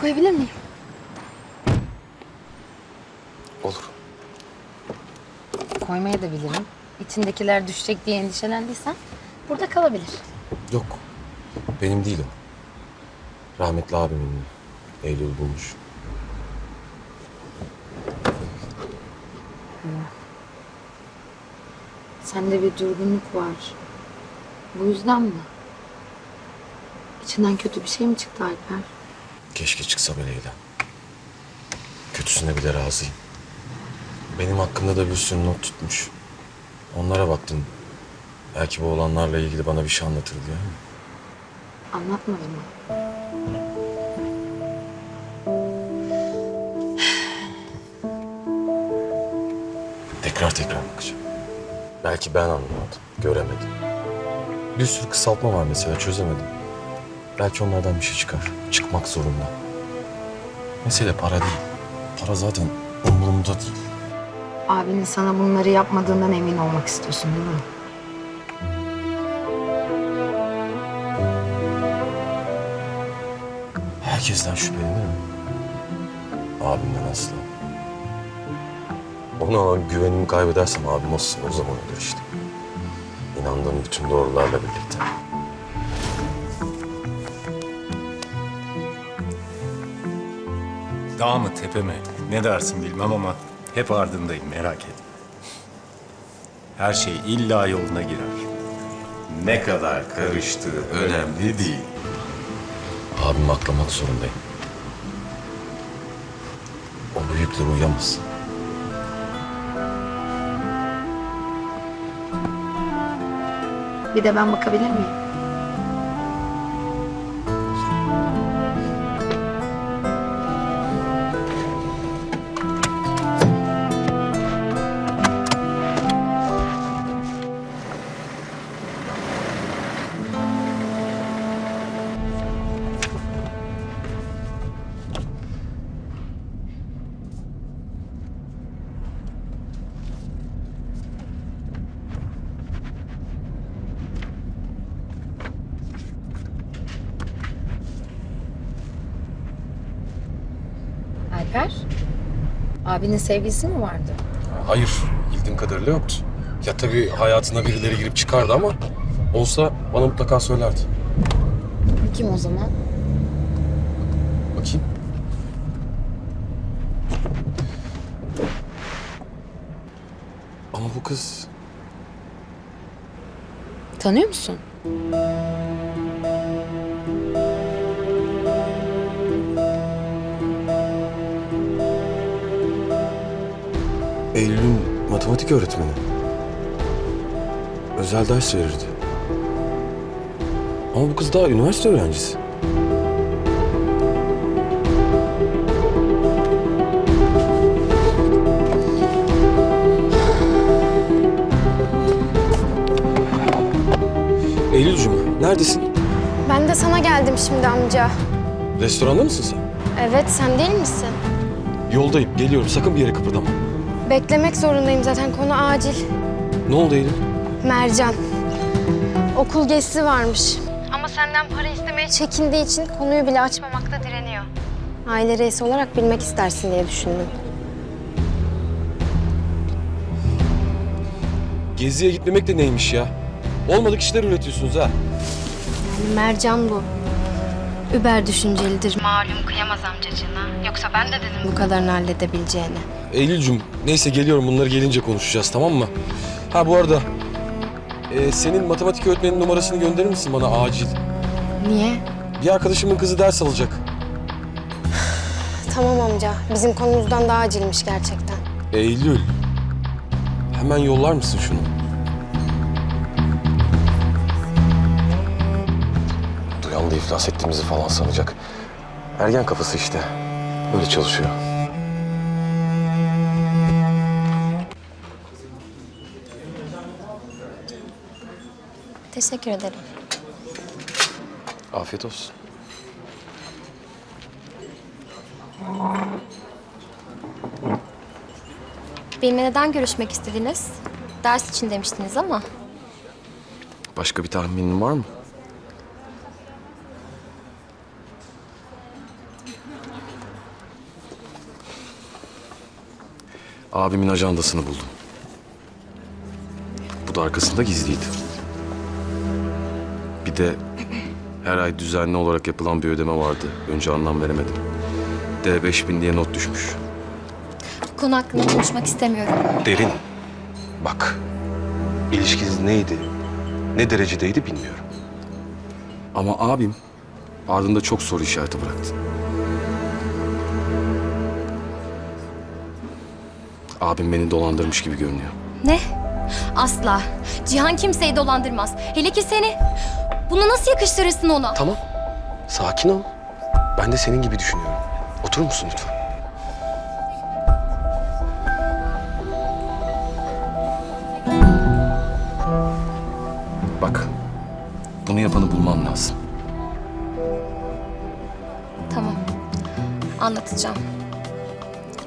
Koyabilir miyim? Olur. Koymaya da bilirim. İçindekiler düşecek diye endişelendiysen burada kalabilir. Yok. Benim değil o. Rahmetli abimin. Eylül bulmuş. Sende bir durgunluk var. Bu yüzden mi? İçinden kötü bir şey mi çıktı Alper? Keşke çıksa Leyla. Kötüsüne bile razıyım. Benim hakkımda da bir sürü not tutmuş. Onlara baktım. Belki bu olanlarla ilgili bana bir şey anlatır diye. Anlatmadı mı? Tekrar tekrar bakacağım. Belki ben anlamadım, göremedim. Bir sürü kısaltma var mesela çözemedim. Belki onlardan bir şey çıkar. Çıkmak zorunda. Mesele para değil. Para zaten umurumda değil. Abinin sana bunları yapmadığından emin olmak istiyorsun değil mi? Herkesten şüphelenirim. Abimden asla. Ona olan güvenimi kaybedersem abim olsun o zaman olur işte. İnandığım bütün doğrularla birlikte. Dağ mı tepe mi ne dersin bilmem ama hep ardındayım merak etme. Her şey illa yoluna girer. Ne kadar karıştığı önemli değil. Abimi aklamak zorundayım. O büyükler uyamaz. Bir de ben bakabilir miyim? Alper, abinin sevgilisi mi vardı? Hayır, bildiğim kadarıyla yoktu. Ya tabii hayatına birileri girip çıkardı ama olsa bana mutlaka söylerdi. Kim o zaman? Bakayım. Ama bu kız Tanıyor musun? Eylül'ün matematik öğretmeni. Özel ders verirdi. Ama bu kız daha üniversite öğrencisi. Eylül'cüm neredesin? Ben de sana geldim şimdi amca. Restoranda mısın sen? Evet sen değil misin? Yoldayım, geliyorum. Sakın bir yere kıpırdama. Beklemek zorundayım zaten konu acil. Ne oldu Eylül? Mercan. Okul gezisi varmış. Ama senden para istemeye çekindiği için konuyu bile açmamakta direniyor. Aile reisi olarak bilmek istersin diye düşündüm. Geziye gitmemek de neymiş ya? Olmadık işler üretiyorsunuz ha. Yani Mercan bu. Über düşüncelidir. Malum kıyamaz amcacığına. Yoksa ben de dedim bu kadarını halledebileceğini. Eylül'cüm neyse geliyorum bunları gelince konuşacağız tamam mı? Ha bu arada e, senin matematik öğretmenin numarasını gönderir misin bana acil? Niye? Bir arkadaşımın kızı ders alacak. Tamam amca. Bizim konumuzdan daha acilmiş gerçekten. Eylül. Hemen yollar mısın şunu? Duyan da iflas ettiğimizi falan sanacak. Ergen kafası işte. Böyle çalışıyor. Teşekkür ederim. Afiyet olsun. Benimle neden görüşmek istediniz? Ders için demiştiniz ama. Başka bir tahminin var mı? Abimin ajandasını buldum. Bu da arkasında gizliydi. Bir de her ay düzenli olarak yapılan bir ödeme vardı. Önce anlam veremedim. D5000 diye not düşmüş. Bu konu hakkında konuşmak istemiyorum. Derin. Bak. İlişkiniz neydi? Ne derecedeydi bilmiyorum. Ama abim ardında çok soru işareti bıraktı. Abim beni dolandırmış gibi görünüyor. Ne? Asla. Cihan kimseyi dolandırmaz. Hele ki seni. Bunu nasıl yakıştırırsın ona? Tamam. Sakin ol. Ben de senin gibi düşünüyorum. Oturur musun lütfen? Bak, bunu yapanı bulmam lazım. Tamam. Anlatacağım.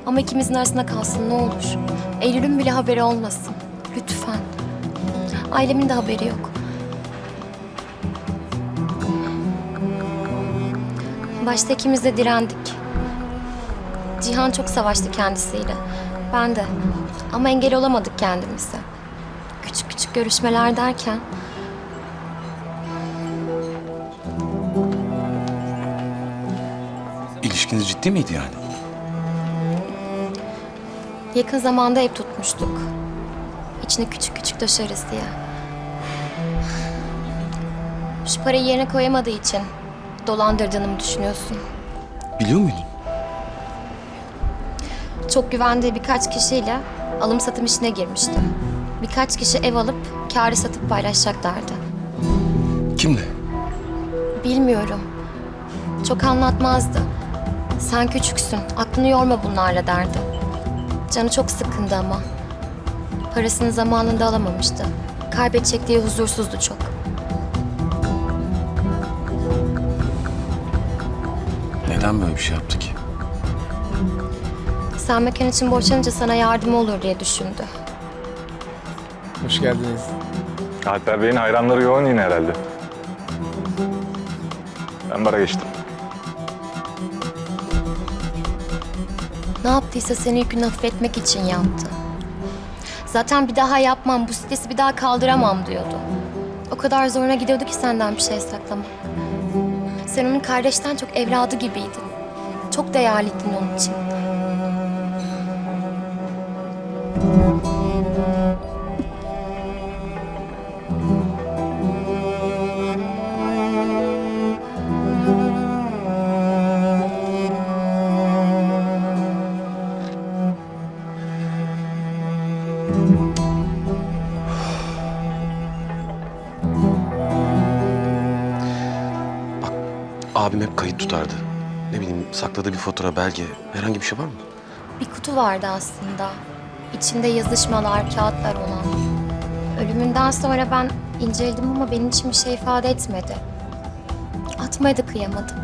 Ama ikimizin arasında kalsın ne olur. Eylül'ün bile haberi olmasın. Lütfen. Ailemin de haberi yok. Başta ikimiz de direndik. Cihan çok savaştı kendisiyle. Ben de. Ama engel olamadık kendimize. Küçük küçük görüşmeler derken İlişkiniz ciddi miydi yani? Yakın zamanda ev tutmuştuk. İçine küçük küçük döşeriz diye. Şu parayı yerine koyamadığı için dolandırdığını mı düşünüyorsun? Biliyor muydun? Çok güvendiği birkaç kişiyle alım satım işine girmişti. Birkaç kişi ev alıp kârı satıp paylaşacaklardı. Kimle? Bilmiyorum. Çok anlatmazdı. Sen küçüksün, aklını yorma bunlarla derdi. Canı çok sıkkındı ama. Parasını zamanında alamamıştı. Kaybedecek diye huzursuzdu çok. Neden böyle bir şey yaptı ki? Sen mekan için borçlanınca sana yardım olur diye düşündü. Hoş geldiniz. Alper Bey'in hayranları yoğun yine herhalde. Ben bara geçtim. Ne yaptıysa seni yükünü hafifletmek için yaptı. Zaten bir daha yapmam, bu stresi bir daha kaldıramam diyordu. O kadar zoruna gidiyordu ki senden bir şey saklamak. Sen onun kardeşten çok evladı gibiydin. Çok değerliydin onun için. Abim hep kayıt tutardı. Ne bileyim sakladığı bir fotoğraf, belge, herhangi bir şey var mı? Bir kutu vardı aslında. İçinde yazışmalar, kağıtlar olan. Ölümünden sonra ben inceledim ama benim için bir şey ifade etmedi. Atmaya da kıyamadım.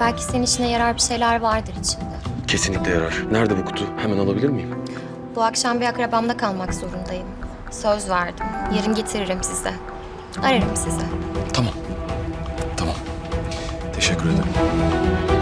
Belki senin işine yarar bir şeyler vardır içinde. Kesinlikle yarar. Nerede bu kutu? Hemen alabilir miyim? Bu akşam bir akrabamda kalmak zorundayım. Söz verdim. Yarın getiririm size. Ararım size. Tamam. Tamam. Teşekkür ederim.